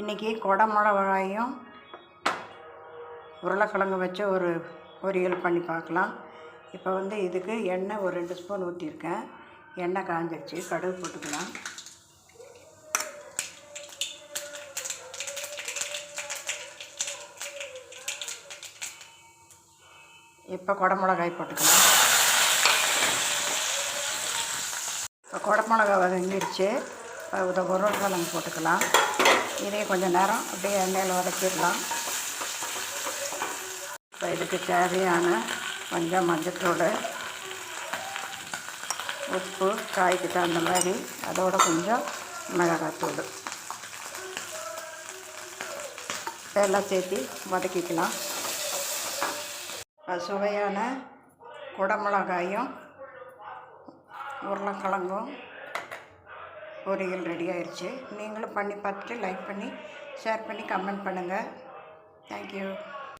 இன்றைக்கி குடமிளகாயும் உருளைக்கிழங்கு வச்சு ஒரு பொரியல் பண்ணி பார்க்கலாம். இப்போ வந்து இதுக்கு எண்ணெய் ஒரு ரெண்டு ஸ்பூன் ஊற்றிருக்கேன் எண்ணெய் காஞ்சிருச்சு. கடுகு போட்டுக்கலாம். இப்போ குடமிளகாய் போட்டுக்கலாம். இப்போ குடமிளகா வதங்கிடுச்சு இப்போ உருளைக்கிழங்கு போட்டுக்கலாம். இதையும் கொஞ்சம் நேரம் அப்படியே எண்ணெயில் வதக்கிடலாம். இப்போ இதுக்கு தேவையான கொஞ்சம் மஞ்சத்தூள் உப்பு காய்க்கு தகுந்த மாதிரி அதோட கொஞ்சம் மிளகாத்தூள். இதெல்லாம் சேர்த்து வதக்கிக்கலாம். இப்போ சுவையான குடமிளகாயும் உருளைக்கிழங்கும் பொரியல் ரெடி ஆயிடுச்சு நீங்களும் பண்ணி பார்த்துட்டு லைக் பண்ணி ஷேர் பண்ணி கமெண்ட் பண்ணுங்கள் தேங்க்யூ